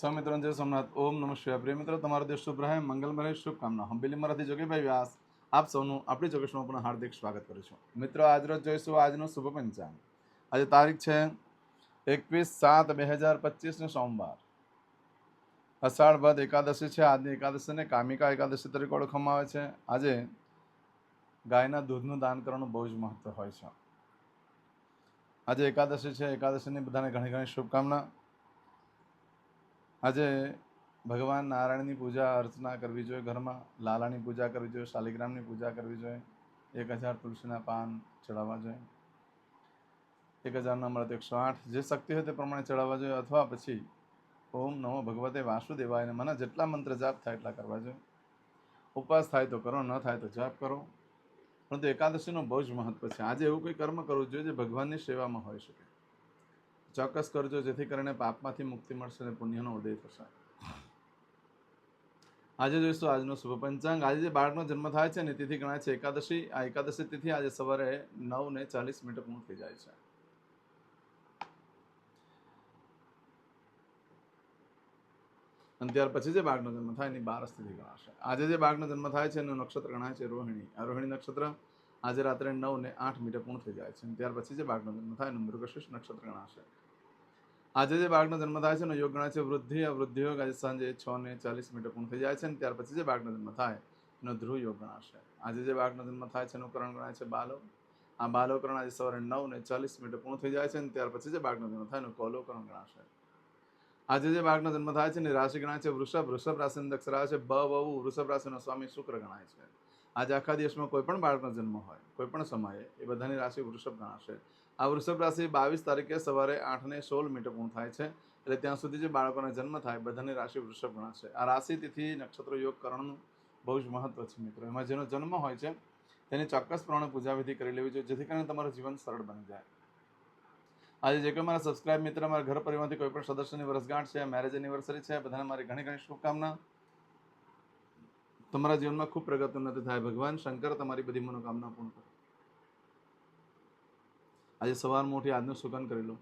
સૌ મિત્રોને જય સોમનાથ. ઓમ નમ શિવાય. પ્રિય મિત્રો, તમારો દેશ શુભ રહે. મંગલમય રહે શુભકામના હંબેલી મરાઠી જોગીભાઈ વ્યાસ, આપ સૌનું આપણી જોગેશમાં પણ હાર્દિક સ્વાગત કરું છું. મિત્રો આજરોજ જોઈશું આજનું શુભ પંચાંગ. આજે તારીખ છે એકવીસ સાત બે હજાર પચીસને સોમવાર. અષાઢ વધ એકાદશી છે. આજની એકાદશીને કામિકા એકાદશી તરીકે ઓળખવામાં આવે છે. આજે ગાયના દૂધનું દાન કરવાનું બહુ જ મહત્વ હોય છે. આજે એકાદશી છે. એકાદશીની બધાને ઘણી ઘણી શુભકામના. આજે ભગવાન નારાયણની પૂજા અર્ચના કરવી જોઈએ, ઘરમાં લાલાની પૂજા કરવી જોઈએ, શાલિગ્રામની પૂજા કરવી જોઈએ, એક હજાર તુલસીના પાન ચડાવવા જોઈએ, એક હજારના મળે એકસો આઠ, જે શક્તિ હોય તે પ્રમાણે ચડાવવા જોઈએ, અથવા પછી ઓમ નમો ભગવતે વાસુદેવાય મને જેટલા મંત્ર જાપ થાય એટલા કરવા જોઈએ. ઉપવાસ થાય તો કરો, ન થાય તો જાપ કરો. પરંતુ એકાદશીનું બહુ જ મહત્વ છે. આજે એવું કોઈ કર્મ કરવું જોઈએ જે ભગવાનની સેવામાં હોઈ શકે. ચોક્કસ કરજો, જેથી કરીને પાપમાંથી મુક્તિ મળશે અને પુણ્યનો ઉદય થશે. આજે જોઈશું આજનો શુભ પંચાંગ. આજે જે બાળકનો જન્મ થાય છે ને, તિથિ ગણાય છે એકાદશી. આ એકાદશી તિથિ આજે સવારે નવ ને ચાલીસ મિનિટ પૂર્ણ થઈ જાય છે. અને ત્યાર પછી જે બાળકનો જન્મ થાય એની બાર તિથિ ગણાશે. આજે જે બાળકનો જન્મ થાય છે એનું નક્ષત્ર ગણાય છે રોહિણી. આ રોહિણી નક્ષત્ર આજે રાત્રે નવ ને આઠ મિનિટે પૂર્ણ થઈ જાય છે. ત્યાર પછી જે બાળકનો જન્મ થાય એનું મૃગશીર્ષ નક્ષત્ર ગણાશે. આજે જે બાળકનો જન્મ થાય છે એનો યોગ ગણાય છે વૃદ્ધિ, આ વૃદ્ધિ યોગ આજે સાંજે છ ને ચાલીસ મિનિટે પૂર્ણ થઈ જાય છે અને ત્યાર પછી જે બાળકનો જન્મ થાય એનો ધ્રુવ યોગ ગણાશે. આજે જે બાળકનો જન્મ થાય છે એનું કરણ ગણાય છે બાલો. આ બાલોકરણ આજે સવારે નવ ને ચાલીસ મિનિટે પૂર્ણ થઈ જાય છે અને ત્યાર પછી જે બાળકનો જન્મ થાય એનું કૌલોકરણ ગણાશે. આજે જે બાળકનો જન્મ થાય છે એની રાશિ ગણાય છે વૃષભ. વૃષભ રાશિની દક્ષરા છે, બ બહુ વૃષભ રાશિનો સ્વામી શુક્ર ગણાય છે. આજે આખા દિવસમાં કોઈ પણ બાળકનો જન્મ હોય, કોઈ પણ સમયે, એ બધાની રાશિ વૃષભ ગણાશે. આ વૃષભ રાશિ બાવીસ તારીખે સવારે આઠને સોળ મીટર પૂર્ણ થાય છે. એટલે ત્યાં સુધી જે બાળકોનો જન્મ થાય, બધાની રાશિ વૃષભ ગણાશે. આ રાશિ, તિથિ, નક્ષત્ર, યોગ, કરણનું બહુ જ મહત્વ છે મિત્રો. એમાં જેનો જન્મ હોય છે, તેની ચોક્કસ પ્રમાણે પૂજા વિધિ કરી લેવી જોઈએ, જેથી કરીને તમારું જીવન સરળ બની જાય. આજે જે કોઈ મારા સબસ્ક્રાઇબ મિત્ર, મારા ઘર પરિવારમાંથી કોઈ પણ સદસ્યની વર્ષગાંઠ છે મેરેજ એનિવર્સરી છે, બધાને મારી ઘણી ઘણી શુભકામના. તમારા જીવનમાં ખૂબ પ્રગતિ ઉન્નતિ થાય. ભગવાન શંકર, તમારી બધી મનોકામના પૂર્ણ કરે. આજે સવારમાં ઉઠી આજનું સુગન કરી લો.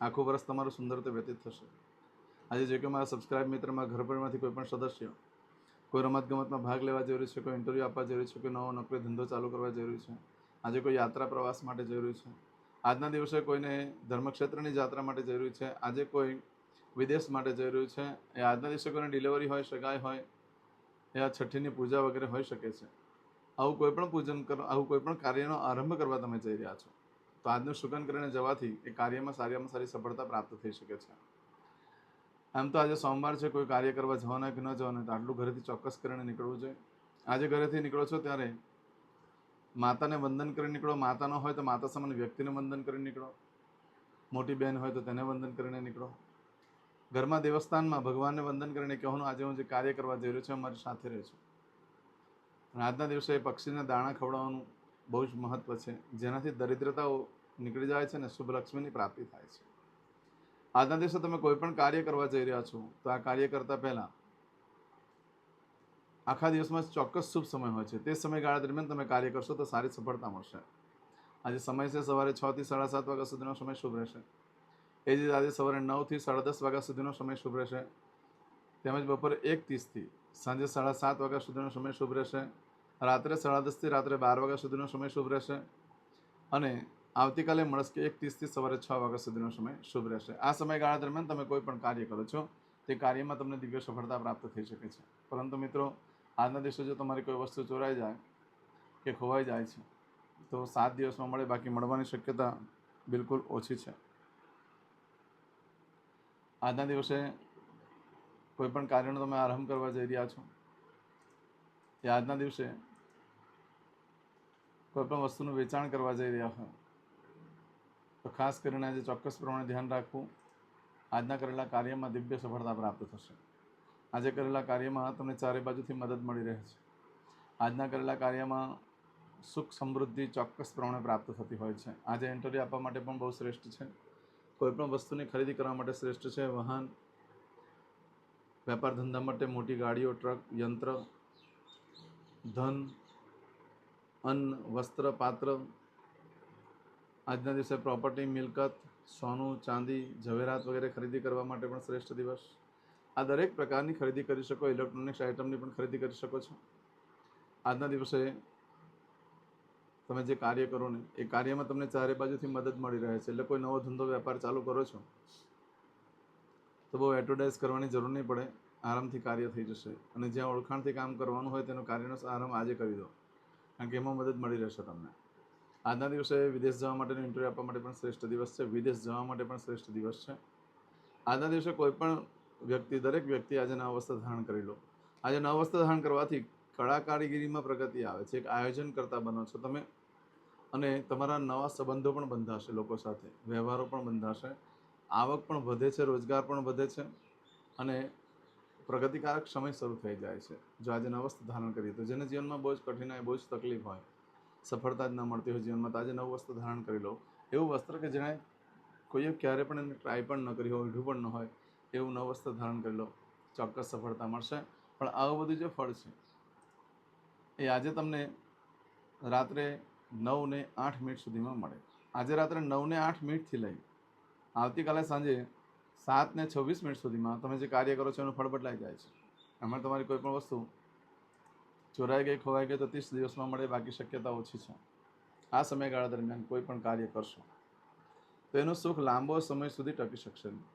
આખું વર્ષ તમારું સુંદર રીતે વ્યતીત થશે. આજે જે કે મારા સબસ્ક્રાઇબ મિત્રમાં, ઘર પરિવારમાંથી કોઈ પણ સદસ્ય, કોઈ રમતગમતમાં ભાગ લેવા જરૂરી છે, કોઈ ઇન્ટરવ્યૂ આપવા જરૂરી છે, કોઈ નવો નોકરી, ધંધો ચાલુ કરવા જરૂરી છે, આજે કોઈ યાત્રા પ્રવાસ માટે જરૂરી છે, આજના દિવસે કોઈને ધર્મક્ષેત્રની યાત્રા માટે જરૂરી છે, આજે કોઈ વિદેશ માટે જરૂરી છે, એ આજના દિવસે કોઈને ડિલિવરી હોય, સગાઈ હોય એ આ છઠ્ઠીની પૂજા વગેરે હોઈ શકે છે. આવું કોઈ પણ પૂજન કરો, આવું કોઈ પણ કાર્યનો આરંભ કરવા તમે જઈ રહ્યા છો, તો આજનું શુકન કરીને જવાથી એ કાર્યમાં સારામાં સારી સફળતા પ્રાપ્ત થઈ શકે છે. આમ તો આજે સોમવાર છે, કોઈ કાર્ય કરવા જવાના કે ન જવાના, તો આટલું ઘરેથી ચોક્કસ કરીને નીકળવું જોઈએ. આજે ઘરેથી નીકળો છો ત્યારે માતાને વંદન કરીને નીકળો, માતા ન હોય તો માતા સમાન વ્યક્તિને વંદન કરીને નીકળો. મોટી બહેન હોય તો તેને વંદન કરીને નીકળો. ઘરમાં દેવસ્થાનમાં ભગવાનને વંદન કરીને કહેવાનું આજે હું જે કાર્ય કરવા જઈ રહ્યો છું અમારી સાથે રહેશું અને આજના દિવસે પક્ષીને દાણા ખવડાવવાનું બહુ જ મહત્વ છે, જેનાથી દરિદ્રતાઓ નીકળી જાય છે અને શુભ લક્ષ્મીની પ્રાપ્તિ થાય છે. આજના દિવસે તમે કોઈ પણ કાર્ય કરવા જઈ રહ્યા છો, તો આ કાર્ય કરતા પહેલાં આખા દિવસમાં ચોક્કસ શુભ સમય હોય છે. તે સમયગાળા દરમિયાન તમે કાર્ય કરશો તો સારી સફળતા મળશે. આજે સમય છે, સવારે છથી સાડા સાત વાગ્યા સુધીનો સમય શુભ રહેશે. એ જ આજે સવારે નવથી સાડા દસ વાગ્યા સુધીનો સમય શુભ રહેશે. તેમજ બપોરે એક ત્રીસથી સાંજે સાડા સાત વાગ્યા સુધીનો સમય શુભ રહેશે. રાત્રે સાડા દસથી રાત્રે બાર વાગ્યા સુધીનો સમય શુભ રહેશે. અને આવતીકાલે મળસ્કે એક ત્રીસથી સવારે છ વાગ્યા સુધીનો સમય શુભ રહેશે. આ સમયગાળા દરમિયાન તમે કોઈ પણ કાર્ય કરો છો, તે કાર્યમાં તમને દિવ્ય સફળતા પ્રાપ્ત થઈ શકે છે. પરંતુ મિત્રો, આજના દિવસે જો તમારી કોઈ વસ્તુ ચોરાઈ જાય કે ખોવાઈ જાય છે, તો સાત દિવસમાં મળે બાકી મળવાની શક્યતા બિલકુલ ઓછી છે. આજના દિવસે કોઈ પણ કાર્યનો તમે આરંભ કરવા જઈ રહ્યા છો, એ આજના દિવસે કોઈ પણ વસ્તુનું વેચાણ કરવા જઈ રહ્યા હોય તો ખાસ કરીને આજે ચોક્કસ પ્રમાણે ધ્યાન રાખવું, આજના કરેલા કાર્યમાં દિવ્ય સફળતા પ્રાપ્ત થશે. આજે કરેલા કાર્યમાં તમને ચારે બાજુથી મદદ મળી રહે છે. આજના કરેલા કાર્યમાં સુખ સમૃદ્ધિ ચોક્કસ પ્રમાણે પ્રાપ્ત થતી હોય છે. આજે ઇન્ટરવ્યૂ આપવા માટે પણ બહુ શ્રેષ્ઠ છે. કોઈ પણ વસ્તુની ખરીદી કરવા માટે શ્રેષ્ઠ છે? વાહન, વેપાર ધંધા માટે મોટી ગાડીઓ, ટ્રક, યંત્ર, ધન, અન્ન, વસ્ત્ર, પાત્ર, આજના દિવસે પ્રોપર્ટી, મિલકત, સોનું, ચાંદી, ઝવેરાત વગેરે ખરીદી કરવા માટે પણ શ્રેષ્ઠ દિવસ. આ દરેક પ્રકારની ખરીદી કરી શકો, ઇલેક્ટ્રોનિક્સ આઇટમની પણ ખરીદી કરી શકો છો. આજના દિવસે તમે જે કાર્ય કરો ને, એ કાર્યમાં તમને ચારે બાજુથી મદદ મળી રહે છે. એટલે કોઈ નવો ધંધો વેપાર ચાલુ કરો છો, તો બહુ એડવર્ટાઇઝ કરવાની જરૂર નહીં પડે. આરામથી કાર્ય થઈ જશે. અને જ્યાં ઓળખાણથી કામ કરવાનું હોય તેનો કાર્યનો આરંભ આજે કરી દો. કારણ કે એમાં મદદ મળી રહેશે તમને. આજના દિવસે વિદેશ જવા માટેનો ઇન્ટરવ્યૂ આપવા માટે પણ શ્રેષ્ઠ દિવસ છે. વિદેશ જવા માટે પણ શ્રેષ્ઠ દિવસ છે. આજના દિવસે કોઈ પણ વ્યક્તિ, દરેક વ્યક્તિ આજે નવા વસ્ત્ર ધારણ કરી લો. આજે નવા વસ્ત્ર ધારણ કરવાથી કળા કારીગીરીમાં પ્રગતિ આવે છે, એક આયોજન કરતા બનો છો તમે. અને તમારા નવા સંબંધો પણ બંધાશે લોકો સાથે, વ્યવહારો પણ બંધાશે, આવક પણ વધે છે, રોજગાર પણ વધે છે અને પ્રગતિકારક સમય શરૂ થઈ જાય છે. જો આજે નવ વસ્ત્ર ધારણ કરીએ તો જેને જીવનમાં બહુ જ કઠિનાઈ, બહુ જ તકલીફ હોય, સફળતા જ ન મળતી હોય જીવનમાં, તો આજે નવું વસ્ત્ર ધારણ કરી લો. એવું વસ્ત્ર કે જેણે કોઈએ ક્યારે પણ એને ટ્રાય પણ ન કરી હોય ઓઢું પણ ન હોય, એવું નવું વસ્ત્ર ધારણ કરી લો. ચોક્કસ સફળતા મળશે. પણ આવું બધું જે ફળ છે એ આજે તમને રાત્રે નવ ને આઠ મિનિટ સુધીમાં મળે. આજે રાત્રે નવ ને આઠ મિનિટથી લઈ આવતીકાલે સાંજે સાત ને છવ્વીસ મિનિટ સુધીમાં તમે જે કાર્ય કરો છો એનું ફળ જાય છે. એમાં તમારી કોઈ પણ વસ્તુ ચોરાઈ ગઈ, ખોવાઈ ગઈ તો ત્રીસ દિવસમાં મળે, બાકી શક્યતા ઓછી છે. આ સમયગાળા દરમિયાન કોઈ પણ કાર્ય કરશો તો એનું સુખ લાંબો સમય સુધી ટકી શકશે નહીં.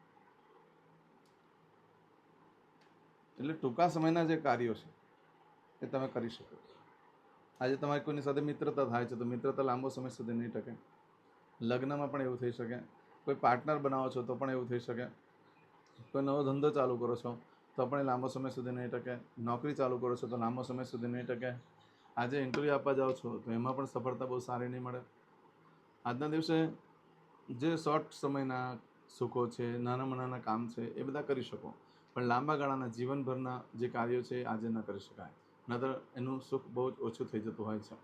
એટલે ટૂંકા સમયના જે કાર્યો છે એ તમે કરી શકો આજે તમારી કોઈની સાથે મિત્રતા થાય છે, તો મિત્રતા લાંબો સમય સુધી નહીં ટકે. લગ્નમાં પણ એવું થઈ શકે. કોઈ પાર્ટનર બનાવો છો, તો પણ એવું થઈ શકે. કોઈ નવો ધંધો ચાલુ કરો છો, તો પણ એ લાંબો સમય સુધી નહીં ટકે. નોકરી ચાલુ કરો છો, તો લાંબો સમય સુધી નહીં ટકે. આજે ઇન્ટરવ્યૂ આપવા જાઓ છો, તો એમાં પણ સફળતા બહુ સારી નહીં મળે. આજના દિવસે જે શોર્ટ સમયના સુખો છે, નાનામાં નાના કામ છે, એ બધા કરી શકો. પણ લાંબા ગાળાના જીવનભરના જે કાર્યો છે આજે ન કરી શકાય. નતર એનું સુખ બહુ જ ઓછું થઈ જતું હોય છે.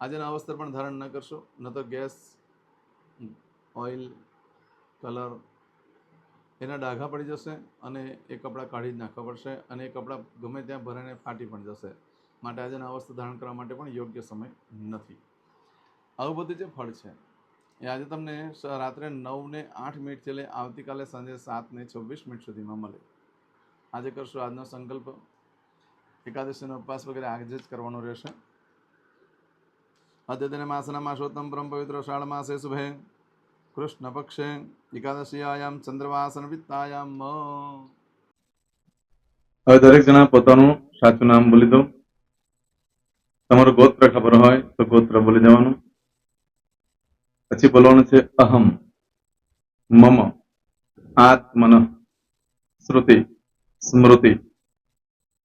આજના નવા વસ્ત્ર પણ ધારણ ન કરશો ન તો ગેસ, ઓઇલ, કલર એના ડાઘા પડી જશે અને એ કપડાં કાઢી જ નાખવા પડશે અને એ કપડાં ગમે ત્યાં ભરાઈને ફાટી પણ જશે. માટે આજે અવસ્થા ધારણ કરવા માટે પણ યોગ્ય સમય નથી. આવું બધું જે ફળ છે, એ આજે તમને રાત્રે નવને આઠ મિનિટથી લઈ આવતીકાલે સાંજે સાતને છવ્વીસ મિનિટ સુધીમાં મળે. આજે કરશો આજનો સંકલ્પ. એકાદશીનો ઉપવાસ વગેરે આજે જ કરવાનો રહેશે. અદ્યતન માસના માસોત્તમ પરમ પવિત્ર શાળ માસે શુભે. કૃષ્ણ પક્ષે એકાદશીયાયામ ચંદ્રવાસન વિત્તાયામ. હવે દરેક જણા પોતાનું સાચું નામ બોલી દો. તમારું ગોત્ર ખબર હોય તો ગોત્ર બોલી દેવાનું. પછી બોલવાનું છે અહમ, મમ, આત્મન, શ્રુતિ, સ્મૃતિ.